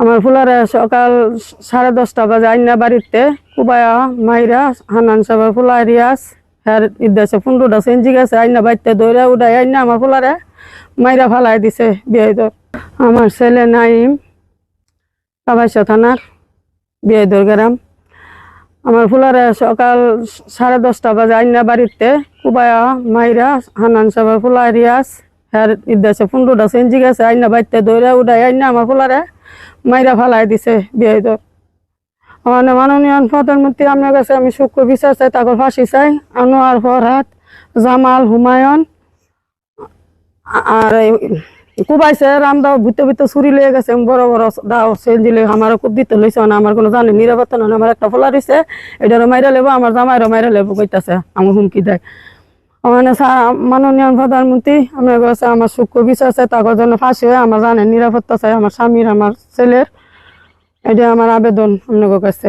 আমার ফুলারে সকাল সাড়ে দশটা বাজে আইনা বাড়িতে, কুবায়া, মাইরা, হানান সাহেব ফুলাই রিয়াস হ্যার ইদাসে ফুন্ডুটা সেঞ্জি গেছে, আইনা বাড়িতে দৌড়ে উড়াই আইনা আমার ফুলারে মাইরা ফালাই দিছে, বিয়ে আমার ছেলে নাইম কাবাইশা থানার বিয়ে গ্রাম। আমার ফুলারে সকাল সাড়ে দশটা বাজে আইনা বাড়িতে, কুবায়া, মাইরা, হানান সাহেব ফুলাই রিয়াস হ্যার ইদাসে ফুন্ডুটা সেঞ্জি গেছে, আইনা বাড়িতে দৌড়ে উড়াই আইনা আমার ফুলারে মাইরা ফালাই দিছে বিয়ে মানে মাননীয় প্রধানমন্ত্রী, আপনার কাছে আমি সুখ বিচার চাই তাকে ফাঁসি চাই। আনোয়ার ফরহাদ, জামাল হুমায়ুন, আর কুবাইছে রামদাও ভিতরে ভিতরে ছুরি লেগে গেছে। বড় বড় দাও সেলজিলে আমার খুব দিতে লইছে না, আমার কোনো জানি নিরাপত্তা নয় আমার একটা ফোলা দিছে, এটারও মাইরা লেবো, আমার জামাইরও মাইরা লেবো কইতাছে, আমার হুমকি দেয়। মানে মাননীয় প্রধানমন্ত্রী আপনার কাছে আমার সুখ বিচার চাই তাদের জন্য ফাঁসি হয়ে আমার জানেন নিরাপত্তা চাই আমার স্বামীর আমার ছেলের এটা আমার আবেদন আপনার কাছে।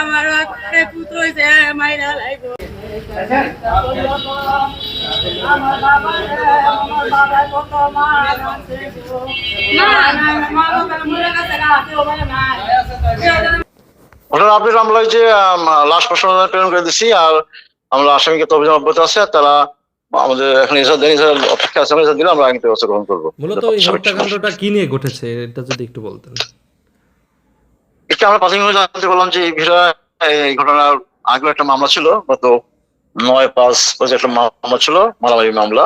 আমার পুত্র হয়েছে মাইরা লাগবো আমার বাবা আমার বাবা কত মান আছে না না মা বাবা মরে গেছে না কেউ বলে না ঘটনা আপনি মামলায় যে লাশ প্রশ্ন প্রেরণ করে দিচ্ছি আর আমরা আসামিকে তো অভিযান অব্যাহত আছে তারা আমাদের এখন দেন অপেক্ষা আছে আমরা দিলে আমরা ব্যবস্থা গ্রহণ করব। মূলত এই হত্যাকাণ্ডটা কি নিয়ে ঘটেছে? এটা যদি একটু বলতেন। এটা আমরা প্রাথমিকভাবে জানতে পারলাম যে এই বিষয়ে এই ঘটনার আগেও একটা মামলা ছিল গত নয় পাঁচ একটা মামলা ছিল মারামারি মামলা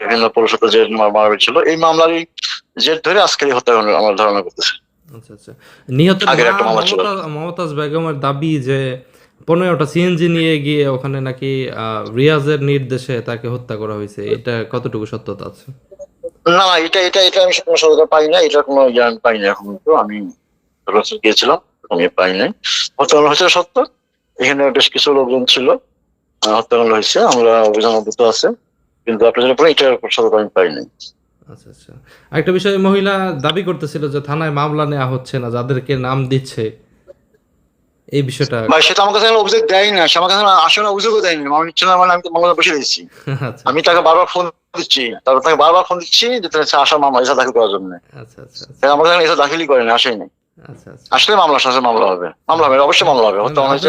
বিভিন্ন পরিষদ যে মারামারি ছিল। এই মামলারই জের ধরে আজকে হত্যাকাণ্ড আমরা ধারণা করতেছি। আচ্ছা আচ্ছা। মমতা- মমতাজ বেগমের দাবি যে পনেরোটা সিএনজি নিয়ে গিয়ে ওখানে নাকি রিয়াজের নির্দেশে তাকে হত্যা করা হয়েছে এটা কতটুকু সত্যতা আছে? না এটা এটা এটা আমি কোনো সততা পাই না এটা কোনো জ্ঞান পাই না এখন তো আমি ঘটনাস্থলে গিয়েছিলাম আমি পাই নাই। হত্যাকাণ্ড হয়েছে সত্য এখানে বেশ কিছু লোকজন ছিল। আহ, হত্যাকাণ্ড হয়েছে আমরা অভিযান অব্যাহত আছে কিন্তু আপনার জন্য এটা সততা আমি পাই নাই। আচ্ছা আচ্ছা। আরেকটা বিষয় মহিলা দাবি করতেছিল যে থানায় মামলা নেওয়া হচ্ছে না যাদেরকে নাম দিচ্ছে। এই বিষয়টা ভাই সেটা আমার কাছে অভিযোগ দেয় না সে আমার কাছে আসলে অভিযোগও দেয়নি আমি নিচ্ছে না মানে আমি তো মামলা বসে দিচ্ছি আমি তাকে বারবার ফোন দিচ্ছি তারপর তাকে বারবার ফোন দিচ্ছি যে তার আসা মামলা এসা দাখিল করার জন্য। আচ্ছা আচ্ছা আচ্ছা। আমার কাছে এসা দাখিলই করেনি আসেনি আচ্ছা আচ্ছা আসলে মামলা সাথে মামলা হবে। মামলা হবে অবশ্যই মামলা হবে। হত্যা হয়েছে